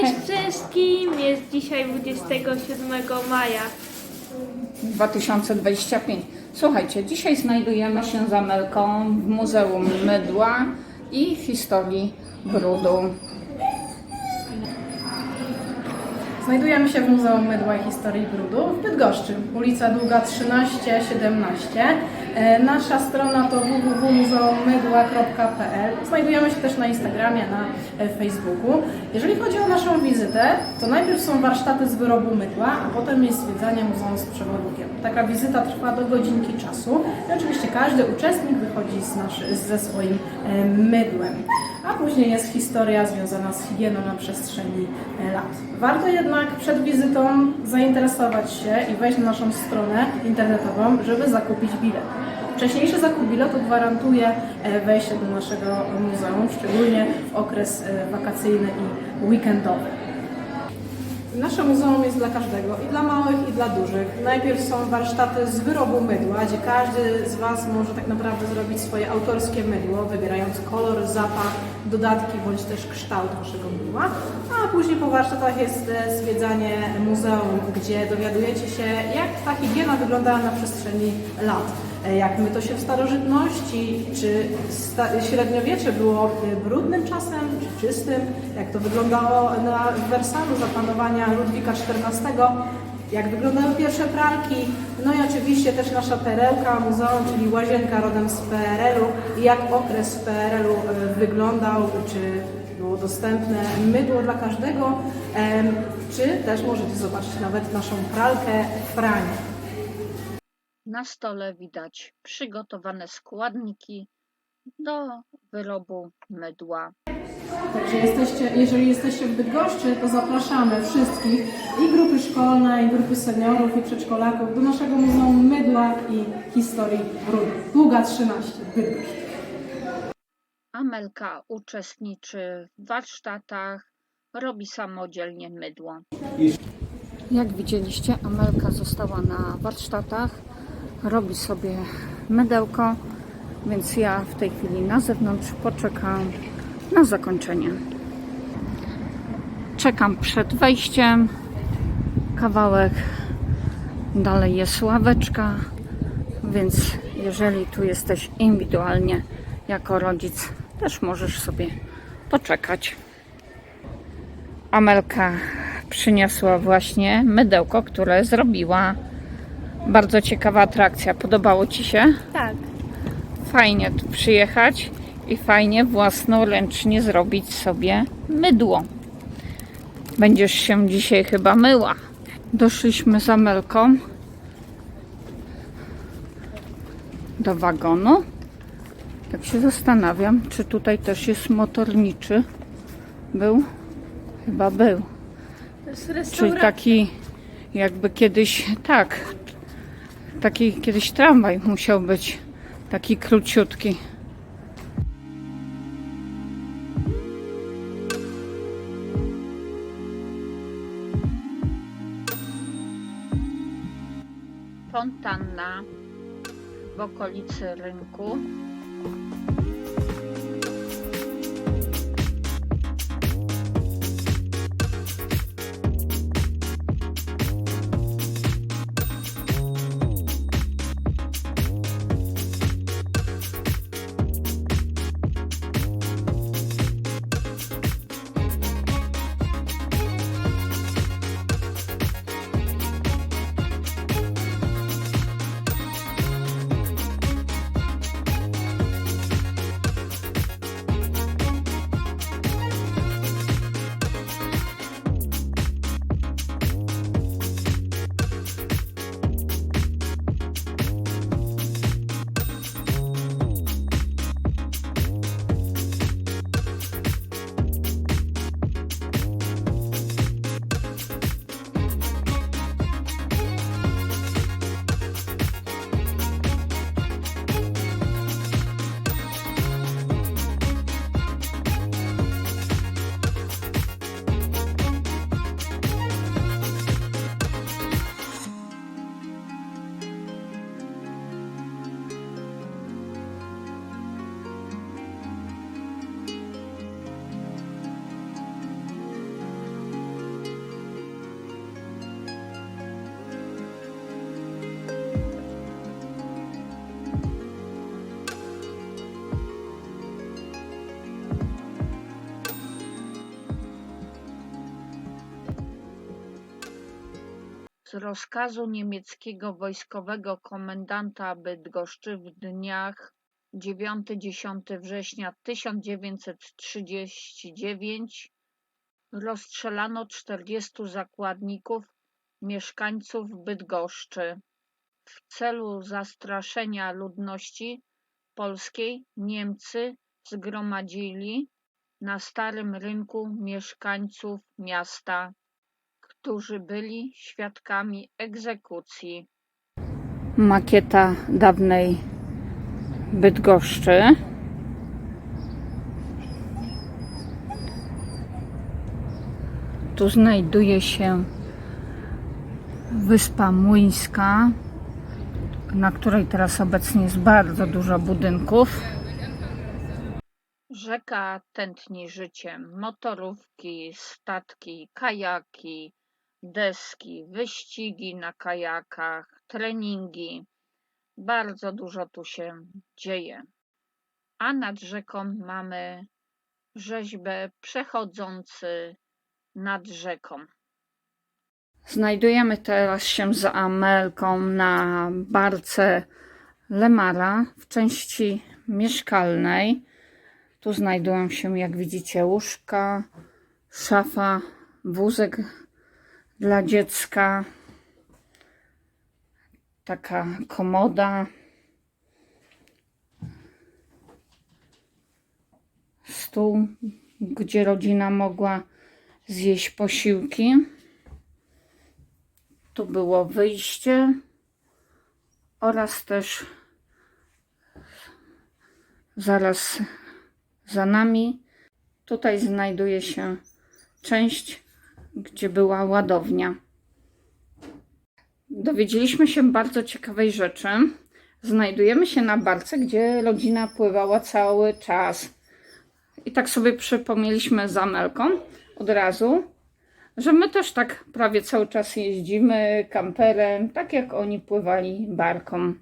Cześć wszystkim! Jest dzisiaj 27 maja. 2025. Słuchajcie, dzisiaj znajdujemy się z Amelką w Muzeum Mydła i Historii Brudu. Znajdujemy się w Muzeum Mydła i Historii Brudu w Bydgoszczy, ulica Długa 13-17. E, Nasza strona to www.muzeummydła.pl. Znajdujemy się też na Instagramie, na e, Facebooku. Jeżeli chodzi o naszą wizytę, to najpierw są warsztaty z wyrobu mydła, a potem jest zwiedzanie muzeum z przewodnikiem. Taka wizyta trwa do godzinki czasu i oczywiście każdy uczestnik wychodzi z naszy, ze swoim e, mydłem. A później jest historia związana z higieną na przestrzeni e, lat. Warto jednak przed wizytą zainteresować się i wejść na naszą stronę internetową, żeby zakupić bilet. Wcześniejszy zakup biletu gwarantuje e, wejście do naszego muzeum, szczególnie w okres e, wakacyjny i weekendowy. Nasze muzeum jest dla każdego, i dla małych, i dla dużych. Najpierw są warsztaty z wyrobu mydła, gdzie każdy z Was może tak naprawdę zrobić swoje autorskie mydło, wybierając kolor, zapach, dodatki bądź też kształt Waszego mydła. A później po warsztatach jest e, zwiedzanie muzeum, gdzie dowiadujecie się, jak ta higiena wyglądała na przestrzeni lat. Jak myto się w starożytności, czy sta- średniowiecze było e, brudnym czasem, czy czystym, jak to wyglądało na w Wersalu za panowania Ludwika XIV, jak wyglądały pierwsze pralki, no i oczywiście też nasza perełka muzeum, czyli łazienka rodem z PRL-u i jak okres w PRL-u e, wyglądał, czy było dostępne? Mydło dla każdego, czy też możecie zobaczyć nawet naszą pralkę Franie. Na stole widać przygotowane składniki do wyrobu mydła. Także jesteście, jeżeli jesteście w Bydgoszczy, to zapraszamy wszystkich i grupy szkolne, i grupy seniorów, i przedszkolaków do naszego Muzeum Mydła i Historii Brudu. Długa 13, Bydgoszcz. Amelka uczestniczy w warsztatach, robi samodzielnie mydło. Jak widzieliście, Amelka została na warsztatach, robi sobie mydełko, więc ja w tej chwili na zewnątrz poczekam na zakończenie. Czekam przed wejściem, kawałek dalej jest ławeczka, więc jeżeli tu jesteś indywidualnie jako rodzic, też możesz sobie poczekać. Amelka przyniosła właśnie mydełko, które zrobiła. Bardzo ciekawa atrakcja. Podobało Ci się? Tak. Fajnie tu przyjechać i fajnie własnoręcznie zrobić sobie mydło. Będziesz się dzisiaj chyba myła. Doszliśmy z Amelką do wagonu. Tak się zastanawiam, czy tutaj też jest motorniczy. Był? Chyba był. To jest Czyli taki jakby kiedyś, tak, taki kiedyś tramwaj musiał być, taki króciutki. Fontanna w okolicy rynku. Z rozkazu niemieckiego wojskowego komendanta Bydgoszczy w dniach 9-10 września 1939 rozstrzelano 40 zakładników, mieszkańców Bydgoszczy. W celu zastraszenia ludności polskiej Niemcy zgromadzili na Starym Rynku mieszkańców miasta, którzy byli świadkami egzekucji. Makieta dawnej Bydgoszczy. Tu znajduje się Wyspa Młyńska, na której teraz obecnie jest bardzo dużo budynków. Rzeka tętni życiem. Motorówki, statki, kajaki, deski, wyścigi na kajakach, treningi. Bardzo dużo tu się dzieje. A nad rzeką mamy rzeźbę przechodzący nad rzeką. Znajdujemy teraz się z Amelką na barce Lemara w części mieszkalnej. Tu znajdują się, jak widzicie, łóżka, szafa, wózek dla dziecka, taka komoda, stół, gdzie rodzina mogła zjeść posiłki. Tu było wyjście. Oraz też zaraz za nami. Tutaj znajduje się część, gdzie była ładownia. Dowiedzieliśmy się bardzo ciekawej rzeczy. Znajdujemy się na barce, gdzie rodzina pływała cały czas. I tak sobie przypomnieliśmy z Amelką od razu, że my też tak prawie cały czas jeździmy kamperem, tak jak oni pływali barką.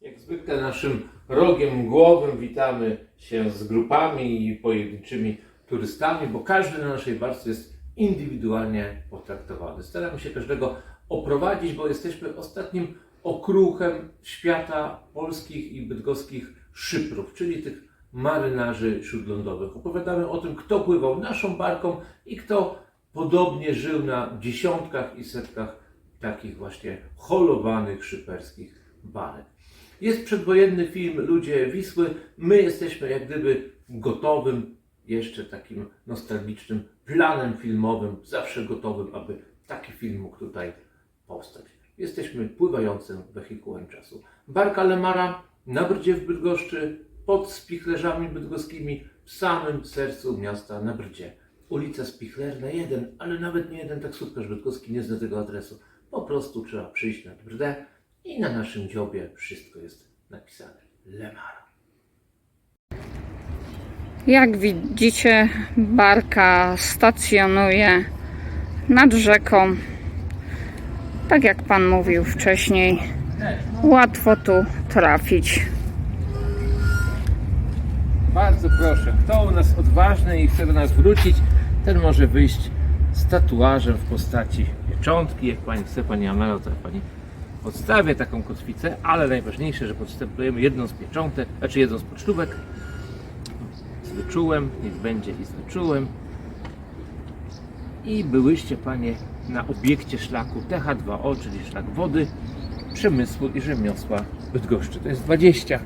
Jak zwykle naszym rogiem głowym witamy się z grupami i pojedynczymi turystami, bo każdy na naszej barce jest indywidualnie potraktowany. Staramy się każdego oprowadzić, bo jesteśmy ostatnim okruchem świata polskich i bydgoskich szyprów, czyli tych marynarzy śródlądowych. Opowiadamy o tym, kto pływał naszą barką i kto podobnie żył na dziesiątkach i setkach takich właśnie holowanych szyperskich barek. Jest przedwojenny film Ludzie Wisły. My jesteśmy jak gdyby gotowym, jeszcze takim nostalgicznym planem filmowym, zawsze gotowym, aby taki film mógł tutaj powstać. Jesteśmy pływającym wehikułem czasu. Barka Lemara na Brdzie w Bydgoszczy, pod spichlerzami bydgoskimi, w samym sercu miasta na Brdzie. Ulica Spichlerna 1, ale nawet nie jeden taksówkarz bydgoski nie zna tego adresu. Po prostu trzeba przyjść nad Brdę i na naszym dziobie wszystko jest napisane. Lemara. Jak widzicie, barka stacjonuje nad rzeką. Tak jak Pan mówił wcześniej, łatwo tu trafić. Bardzo proszę, kto u nas odważny i chce do nas wrócić, ten może wyjść z tatuażem w postaci pieczątki. Jak pani chce, pani Amelo, to pani podstawię taką kotwicę, ale najważniejsze, że podstępujemy jedną z pieczątek, znaczy jedną z pocztówek z niech będzie i z. I byłyście panie na obiekcie szlaku TH2O, czyli szlak wody, przemysłu i rzemiosła Bydgoszczy. To jest 20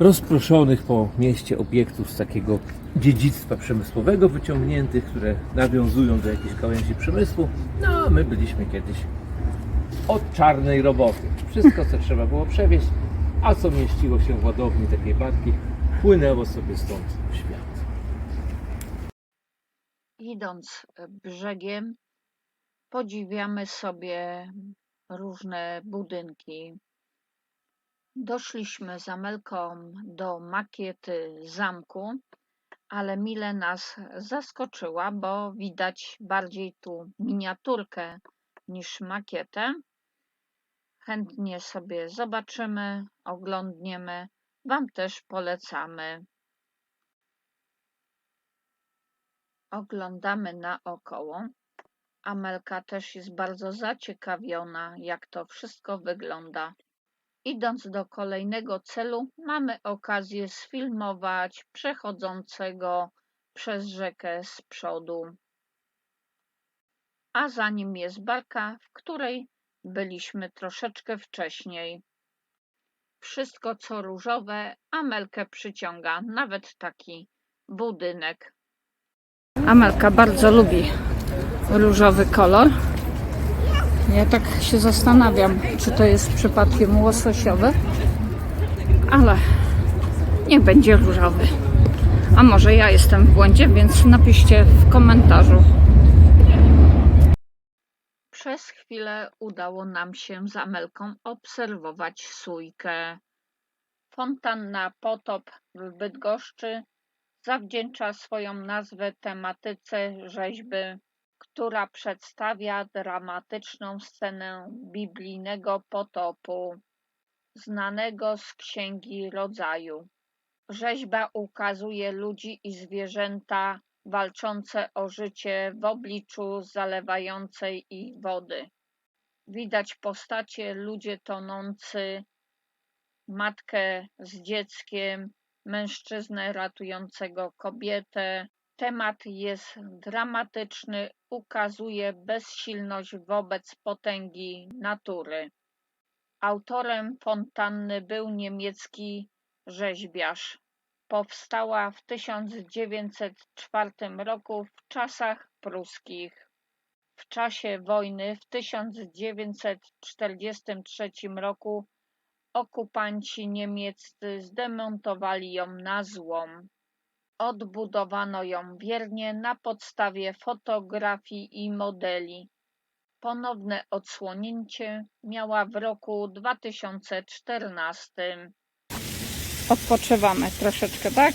rozproszonych po mieście obiektów z takiego dziedzictwa przemysłowego wyciągniętych, które nawiązują do jakiejś gałęzi przemysłu. No, a my byliśmy kiedyś od czarnej roboty. Wszystko, co trzeba było przewieźć, a co mieściło się w ładowni takiej barki, płynęło sobie stąd w świat. Idąc brzegiem, podziwiamy sobie różne budynki. Doszliśmy z Amelką do makiety zamku, ale mile nas zaskoczyła, bo widać bardziej tu miniaturkę niż makietę. Chętnie sobie zobaczymy, oglądniemy. Wam też polecamy. Oglądamy naokoło. Amelka też jest bardzo zaciekawiona, jak to wszystko wygląda. Idąc do kolejnego celu, mamy okazję sfilmować przechodzącego przez rzekę z przodu. A za nim jest barka, w której byliśmy troszeczkę wcześniej. Wszystko co różowe Amelkę przyciąga, nawet taki budynek. Amelka bardzo lubi różowy kolor. Ja tak się zastanawiam, czy to jest przypadkiem łososiowy, ale nie będzie różowy. A może ja jestem w błędzie, więc napiszcie w komentarzu. Przez chwilę udało nam się z Amelką obserwować sójkę. Fontanna Potop w Bydgoszczy zawdzięcza swoją nazwę tematyce rzeźby, która przedstawia dramatyczną scenę biblijnego potopu, znanego z Księgi Rodzaju. Rzeźba ukazuje ludzi i zwierzęta walczące o życie w obliczu zalewającej ich wody. Widać postacie, ludzie tonący, matkę z dzieckiem, mężczyznę ratującego kobietę. Temat jest dramatyczny, ukazuje bezsilność wobec potęgi natury. Autorem fontanny był niemiecki rzeźbiarz. Powstała w 1904 roku w czasach pruskich. W czasie wojny w 1943 roku okupanci niemieccy zdemontowali ją na złom. Odbudowano ją wiernie na podstawie fotografii i modeli. Ponowne odsłonięcie miała w roku 2014. Odpoczywamy troszeczkę, tak?